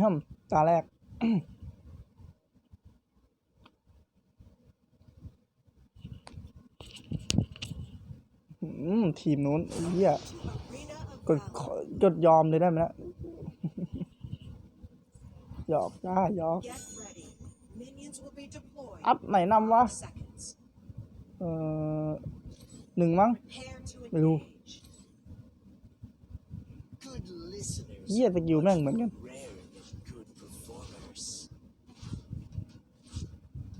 ห้ามตาแรก ทีมนู้นเฮียก็กดยอมเลยได้ไหมนะหยอกได้หยอก อัพไหนนำวะ เอ่อหนึ่งมั้ง ไม่รู้เยี่ยสกิลแม่งเหมือนกัน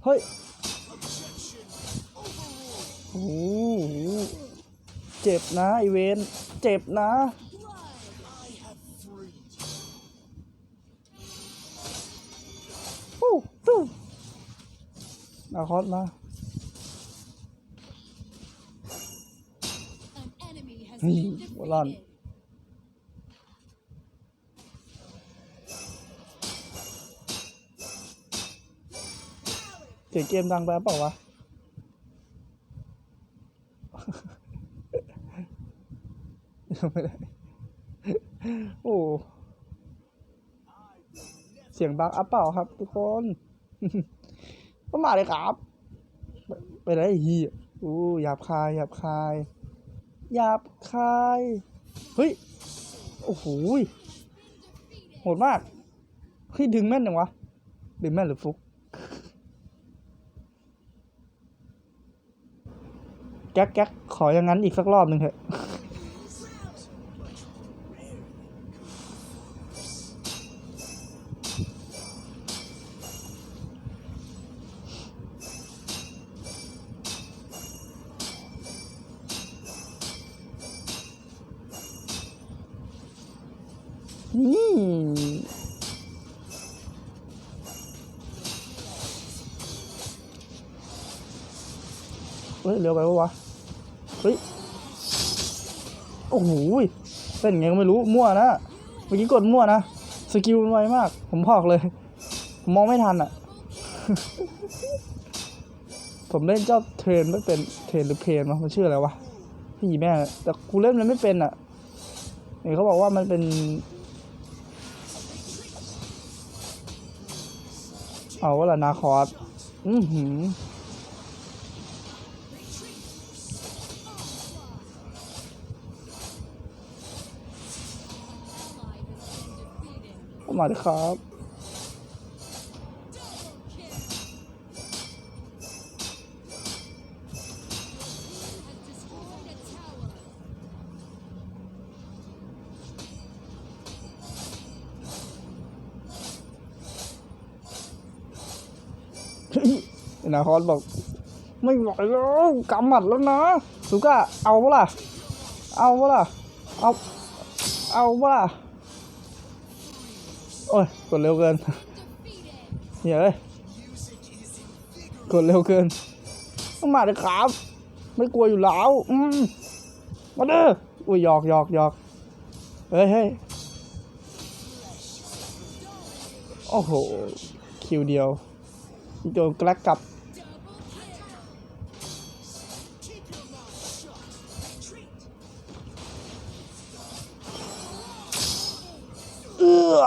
เฮ้ย Objection overruled. โอ้โหเจ็บนะไอเวนเจ็บนะ I have freed you. ฟู้ฟู้นาคอสมา An enemy has Hmm, been well done. สียงเกมดังไปเปล่าวะไม่ได้โอ้ เสียงบังอัพเปล่าครับ ทุกคนก็มาเลยครับ ไปไปไหนไอ้เฮียอู้หยาบคายหยาบคายหยาบคาย เฮ้ย โอ้โหโหดมากเฮ้ยดึงแม่นยังวะ ดึงแม่นหรือฟุก แก๊กแก๊กขออย่างนั้นอีกสักรอบหนึ่งเถอะนี่เฮ้ยเร็วไปปะวะ เฮ้ย โอ้โหเป็นไงก็ไม่รู้ มั่วนะ เมื่อกี้กดมั่วนะ สกิลมันไวมาก ผมพอกเลย ผมมองไม่ทันอะ ผมเล่นเจ้าเทรนไม่เป็น เทรนหรือเพนวะมันชื่ออะไรวะ พี่แม่ แต่กูเล่นมันไม่เป็นอะเห็นเขาบอกว่ามันเป็น เอาว่าละนาคอร์สอือหือามาเลยครับเฮ้ยนาคอสบอก ไม่ไหวแล้วกำหมัดแล้วนะสุก้าเอาเปล่ะเอาเปล่ะเอา เอาเปล่ะโอ้ย กดเร็วเกินเฮ้ยเอ้ยกดเร็วเกิน ต้องมาเลยครับ ไม่กลัวอยู่แล้ว อืม มาเด้ออุ้ยหยอกหยอกหยอกเฮ้ยเฮ้ยโอ้โห คิวเดียว โดนกลกกลับเอื้อ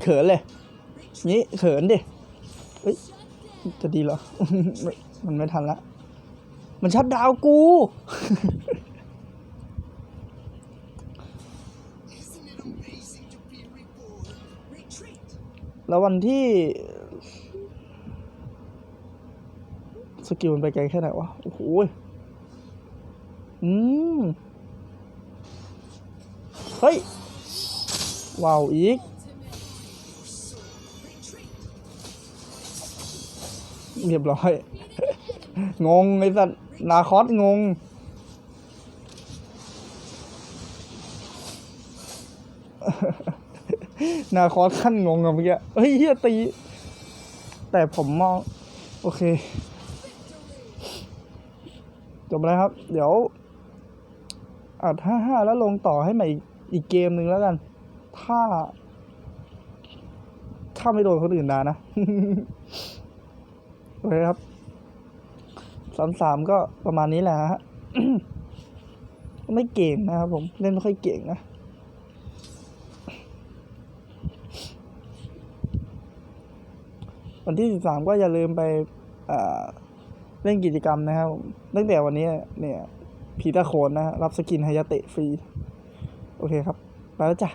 เขินเลย นี่เขินดิเฮ้ยจะดีเหรอ มันไม่ทันละ มันชัดดาวกู แล้ววันที่ สกิลมันไปไกลแค่ไหนวะ โอ้โหยอืม เฮ้ย ว้าวอีก เรียบร้อย งงไอ้สัตว์นาคอสงง นาคอสขั้นงงอะเมื่อกี้เฮ้ยเฮียตี แต่ผมมอง โอเค จบแล้วครับ เดี๋ยวอัดห้าห้าแล้วลงต่อให้ใหม่อีกเกมหนึ่งแล้วกัน ถ้า ถ้าไม่โดนคนอื่นด่านะ โอเครับสามสามก็ประมาณนี้แหละฮะไม่เก่งนะครับผมเล่นไม่ค่อยเก่งนะวันที่สิบสามก็อย่าลืมไปเล่นกิจกรรมนะครับผมตั้งแต่วันนี้เนี่ยพีตาโคนนะฮะรับสกินไฮยาเตะฟรี โอเคครับ ไปแล้วจ้ะ